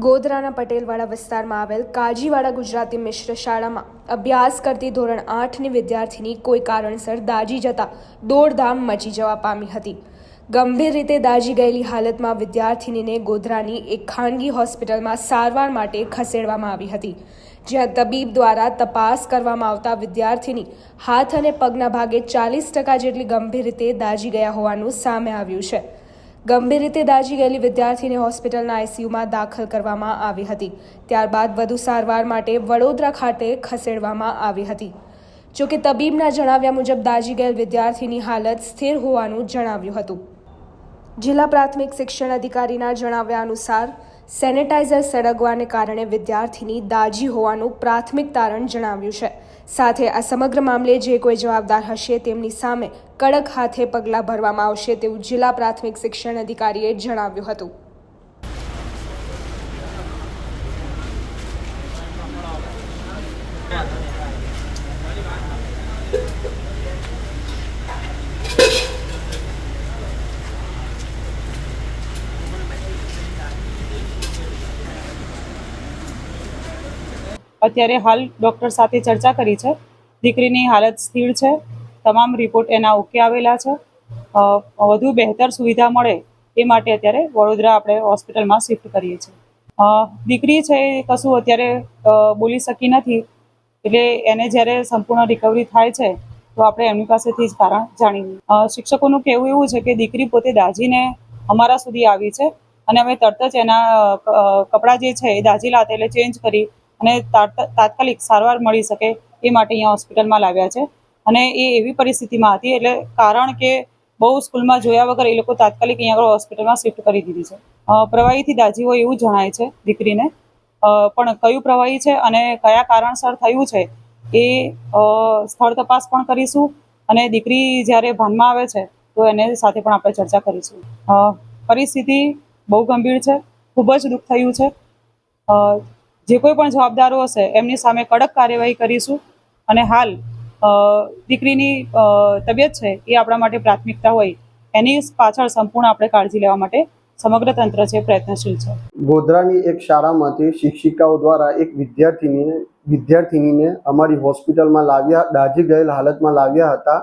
ગોધરાના પટેલવાડા વિસ્તારમાં આવેલ કાજીવાડા ગુજરાતી મિશ્ર શાળામાં અભ્યાસ કરતી ધોરણ આઠની વિદ્યાર્થીની કોઈ કારણસર દાજી જતા દોડધામ મચી જવા પામી હતી. ગંભીર રીતે દાજી ગયેલી હાલતમાં વિદ્યાર્થીનીને ગોધરાની એક ખાનગી હોસ્પિટલમાં સારવાર માટે ખસેડવામાં આવી હતી. જ્યાં તબીબ દ્વારા તપાસ કરવામાં આવતા વિદ્યાર્થીની હાથ અને પગના ભાગે ચાલીસ ટકા જેટલી ગંભીર રીતે દાજી ગયા હોવાનું સામે આવ્યું છે. ગંભીર રીતે દાજી ગયેલી વિદ્યાર્થીને હોસ્પિટલના આઈસીયુમાં દાખલ કરવામાં આવી હતી. ત્યારબાદ વધુ સારવાર માટે વડોદરા ખાતે ખસેડવામાં આવી હતી. જોકે તબીબના જણાવ્યા મુજબ દાજી ગયેલ વિદ્યાર્થીની હાલત સ્થિર હોવાનું જણાવ્યું હતું. જિલ્લા પ્રાથમિક શિક્ષણ અધિકારીના જણાવ્યા અનુસાર, સેનેટાઇઝર સળગવાને કારણે વિદ્યાર્થીની દાજી હોવાનું પ્રાથમિક તારણ જણાવ્યું છે. સાથે આ સમગ્ર મામલે જે કોઈ જવાબદાર હશે તેમની સામે કડક હાથે પગલાં ભરવામાં આવશે તેવું જિલ્લા પ્રાથમિક શિક્ષણ અધિકારીએ જણાવ્યું હતું. અત્યારે હાલ ડૉક્ટર સાથે ચર્ચા કરી છે. દીકરીની હાલત સ્થિર છે. તમામ રિપોર્ટ એના ઓકે આવેલા છે. વધુ બહેતર સુવિધા મળે એ માટે અત્યારે વડોદરા આપણે હોસ્પિટલમાં શિફ્ટ કરીએ છીએ. દીકરી છે એ કશું અત્યારે બોલી શકી નથી. એટલે એને જ્યારે સંપૂર્ણ રિકવરી થાય છે, તો આપણે એમની પાસેથી જ કારણ જાણીએ. શિક્ષકોનું કહેવું એવું છે કે દીકરી પોતે દાજીને અમારા સુધી આવી છે. અને અમે તરત જ એના કપડાં જે છે એ દાજી લાતે એટલે ચેન્જ કરી અને તાત- તાત્કાલિક સારવાર મળી શકે એ માટે અહીંયા હોસ્પિટલમાં લાવ્યા છે. અને એ એવી પરિસ્થિતિમાં હતી એટલે કારણ કે બહુ સ્કૂલમાં જોયા વગર એ લોકો તાત્કાલિક અહીંયા આગળ હોસ્પિટલમાં શિફ્ટ કરી દીધી છે. પ્રવાહીથી દાજી હોય એવું જણાય છે દીકરીને. પણ કયું પ્રવાહી છે અને કયા કારણસર થયું છે એ સ્થળ તપાસ પણ કરીશું. અને દીકરી જ્યારે ભાનમાં આવે છે તો એને સાથે પણ આપણે ચર્ચા કરીશું. પરિસ્થિતિ બહુ ગંભીર છે, ખૂબ જ દુઃખ થયું છે. જે કોઈ પણ જવાબદારો હશે, એમની સામે કડક કાર્યવાહી કરીશું. અને હાલ દીકરીની તબિયત છે એ આપણા માટે પ્રાથમિકતા હોય, એની પાછળ સંપૂર્ણ આપણે કાળજી લેવા માટે સમગ્ર તંત્ર છે પ્રયત્નશીલ છે. ગોધરાની એક શાળામાંથી શિક્ષિકાઓ દ્વારા એક વિદ્યાર્થીનીને વિદ્યાર્થીનીને અમારી હોસ્પિટલમાં લાવ્યા, દાઝી ગયેલ હાલતમાં લાવ્યા હતા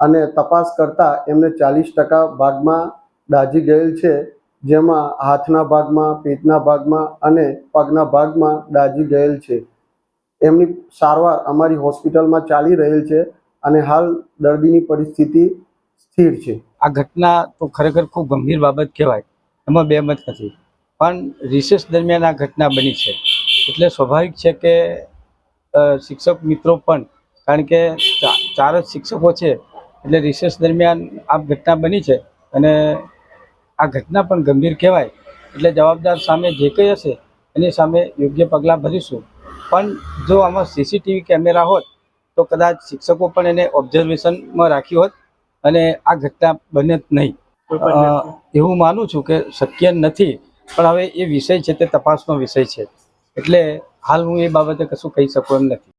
અને તપાસ કરતા એમને ચાલીસ ટકા ભાગમાં દાઝી ગયેલ છે. જેમાં હાથના ભાગમાં પેટના ભાગમાં અને પગના ભાગમાં દાઝી ગયેલ છે. એમની સારવાર અમારી હોસ્પિટલમાં ચાલી રહેલ છે અને હાલ દર્દીની પરિસ્થિતિ સ્થિર છે. આ ઘટના તો ખરેખર ખૂબ ગંભીર બાબત કહેવાય, એમાં બે મત નથી. પણ રિસેસ દરમિયાન આ ઘટના બની છે. એટલે સ્વાભાવિક છે કે શિક્ષક મિત્રો પણ, કારણ કે ચાર જ શિક્ષકો છે, એટલે રિસેસ દરમિયાન આ ઘટના બની છે અને આ ઘટના પણ ગંભીર કહેવાય. એટલે જવાબદાર સામે જે કંઈ હશે એની સામે યોગ્ય પગલાં ભરીશું. પણ જો આમાં સીસીટીવી કેમેરા હોત તો કદાચ શિક્ષકો પણ એને ઓબ્ઝર્વેશનમાં રાખ્યું હોત અને આ ઘટના બને જ નહીં. એવું માનું છું કે શક્ય નથી પણ હવે એ વિષય છે તે તપાસનો વિષય છે. એટલે હાલ હું એ બાબતે કશું કહી શકું એમ નથી.